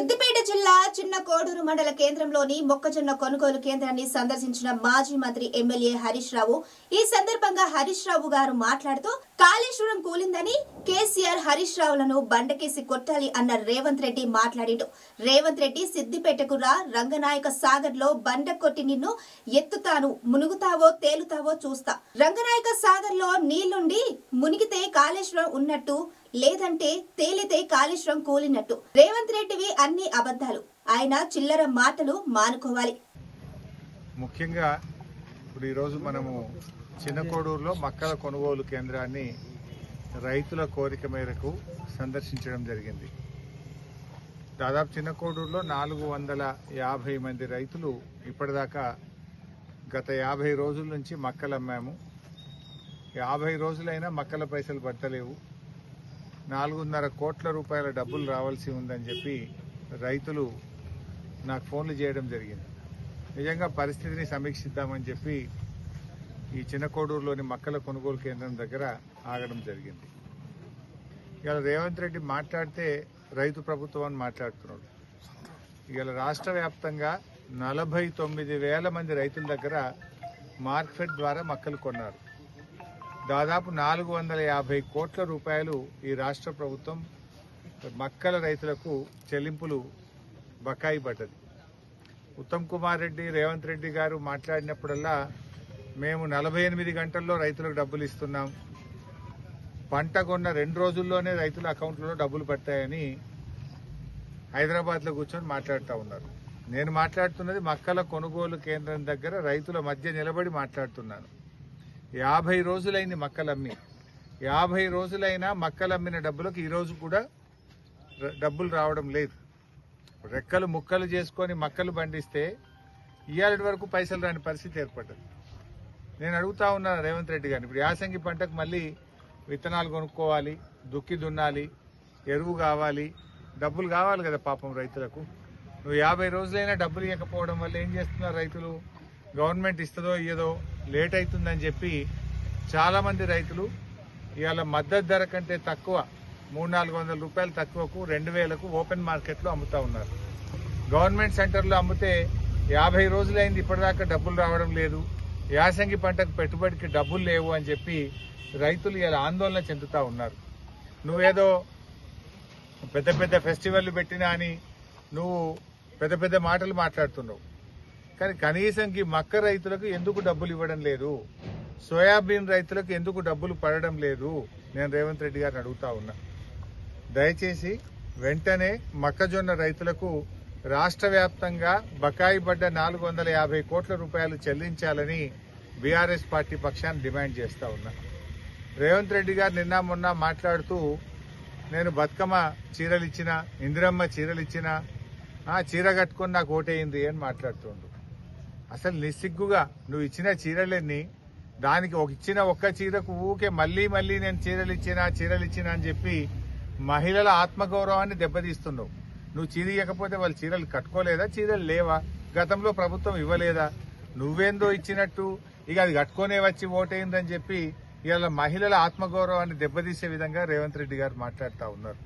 సిద్దిపేట జిల్లా చిన్న కోడూరు మండల కేంద్రంలోని మొక్కజొన్న కొనుగోలు కేంద్రాన్ని సందర్శించిన మాజీ మంత్రి ఎమ్మెల్యే హరీష్ రావు. ఈ సందర్భంగా హరీష్ రావు గారు మాట్లాడుతూ కాళేశ్వరం కూలిందని కేసీఆర్ హరీష్ రావులను బండకేసి కొట్టాలి అన్న రేవంత్ రెడ్డి మాట్లాడిండు. రేవంత్ రెడ్డి సిద్దిపేటకు రా రంగనాయక సాగర్లో బండ కొట్టి నిన్ను ఎత్తుతాను. మునుగుతావో తేలుతావో చూస్తా. రంగనాయక సాగర్లో నీళ్ళుండి మునిగితే కాళేశ్వరం ఉన్నట్టు లేదంటే తేలితే కాళేశ్వరం కూలినట్టు. రేవంత్ రెడ్డివి అన్ని అబద్ధాలు. ఆయన చిల్లర మాటలు మానుకోవాలి. ముఖ్యంగా ఇప్పుడు ఈరోజు మనము చిన్నకోడూరులో మక్కల కొనుగోలు కేంద్రాన్ని రైతుల కోరిక మేరకు సందర్శించడం జరిగింది. దాదాపు చిన్నకోడూరులో నాలుగు వందల యాభై మంది రైతులు ఇప్పటిదాకా గత యాభై రోజుల నుంచి మక్కలు అమ్మాము. యాభై రోజులైనా మక్కల పైసలు పట్టలేవు నాలుగున్నర కోట్ల రూపాయల డబ్బులు రావాల్సి ఉందని చెప్పి రైతులు నాకు ఫోన్లు చేయడం జరిగింది. నిజంగా పరిస్థితిని సమీక్షిద్దామని చెప్పి ఈ చిన్నకోడూరులోని మక్కల కొనుగోలు కేంద్రం దగ్గర ఆగడం జరిగింది. ఇవాళ రేవంత్ రెడ్డి మాట్లాడితే రైతు ప్రభుత్వం అని మాట్లాడుతున్నాడు. ఇవాళ రాష్ట్ర వ్యాప్తంగా నలభై తొమ్మిది వేల మంది రైతుల దగ్గర మార్కెట్ ద్వారా మక్కలు కొన్నారు. దాదాపు నాలుగు వందల యాభై కోట్ల రూపాయలు ఈ రాష్ట్ర ప్రభుత్వం మక్కల రైతులకు చెల్లింపులు బకాయి పడ్డది. ఉత్తమ్ కుమార్ రెడ్డి రేవంత్ రెడ్డి గారు మాట్లాడినప్పుడల్లా మేము నలభై ఎనిమిది గంటల్లో రైతులకు డబ్బులు ఇస్తున్నాం. పంట కొన్న రెండు రోజుల్లోనే రైతుల అకౌంట్లలో డబ్బులు పడతాయని హైదరాబాద్లో కూర్చొని మాట్లాడుతూ ఉన్నారు. నేను మాట్లాడుతున్నది మక్కల కొనుగోలు కేంద్రం దగ్గర రైతుల మధ్య నిలబడి మాట్లాడుతున్నాను. యాభై రోజులైంది మక్కలమ్మి. యాభై రోజులైనా మక్కలమ్మిన డబ్బులకు ఈరోజు కూడా డబ్బులు రావడం లేదు. రెక్కలు ముక్కలు చేసుకొని మక్కలు పండిస్తే ఇయ్యాలటి వరకు పైసలు రాని పరిస్థితి ఏర్పడ్డది. నేను అడుగుతా ఉన్నాను రేవంత్ రెడ్డి గారిని ఇప్పుడు యాసంగి పంటకు మళ్ళీ విత్తనాలు కొనుక్కోవాలి దుక్కి దున్నాలి ఎరువు కావాలి డబ్బులు కావాలి కదా పాపం రైతులకు. నువ్వు యాభై రోజులైనా డబ్బులు ఇవ్వకపోవడం వల్ల ఏం చేస్తున్నారు రైతులు? గవర్నమెంట్ ఇస్తుందో ఇయ్యదో లేట్ అవుతుందని చెప్పి చాలామంది రైతులు ఇవాళ మద్దతు ధర కంటే తక్కువ మూడు నాలుగు వందల రూపాయలు తక్కువకు రెండు వేలకు ఓపెన్ మార్కెట్లో అమ్ముతా ఉన్నారు. గవర్నమెంట్ సెంటర్లో అమ్మితే యాభై రోజులైంది ఇప్పటిదాకా డబ్బులు రావడం లేదు. యాసంగి పంటకు పెట్టుబడికి డబ్బులు లేవు అని చెప్పి రైతులు ఇలా ఆందోళన చెందుతూ ఉన్నారు. నువ్వేదో పెద్ద పెద్ద ఫెస్టివల్ పెట్టినా అని నువ్వు పెద్ద పెద్ద మాటలు మాట్లాడుతున్నావు. కానీ కనీసంకి మక్క రైతులకు ఎందుకు డబ్బులు ఇవ్వడం లేదు? సోయాబీన్ రైతులకు ఎందుకు డబ్బులు పడడం లేదు? నేను రేవంత్ రెడ్డి గారిని అడుగుతా ఉన్నా. దయచేసి వెంటనే మొక్కజొన్న రైతులకు రాష్ట్ర వ్యాప్తంగా బకాయి పడ్డ నాలుగు వందల యాభై కోట్ల రూపాయలు చెల్లించాలని బీఆర్ఎస్ పార్టీ పక్షాన్ని డిమాండ్ చేస్తా ఉన్నా. రేవంత్ రెడ్డి గారు నిన్న మొన్న మాట్లాడుతూ నేను బతుకమ్మ చీరలు ఇచ్చిన ఇందిరమ్మ చీరలు ఇచ్చిన ఆ చీర కట్టుకొని నాకు ఓటేయింది అని మాట్లాడుతుండు అసలు నిస్సిగ్గుగా నువ్వు ఇచ్చిన చీరలన్నీ దానికి ఒక ఇచ్చిన ఒక్క చీరకు ఊకే మళ్ళీ మళ్ళీ నేను చీరలు ఇచ్చినా చీరలు ఇచ్చినా అని చెప్పి మహిళల ఆత్మగౌరవాన్ని దెబ్బతీస్తున్నావు. నువ్వు చీర ఇవ్వకపోతే వాళ్ళు చీరలు కట్టుకోలేదా? చీరలు లేవా? గతంలో ప్రభుత్వం ఇవ్వలేదా? నువ్వేందో ఇచ్చినట్టు ఇక అది కట్టుకునే వచ్చి ఓటైందని చెప్పి ఇవాళ మహిళల ఆత్మగౌరవాన్ని దెబ్బతీసే విధంగా రేవంత్ రెడ్డి గారు మాట్లాడుతూ ఉన్నారు.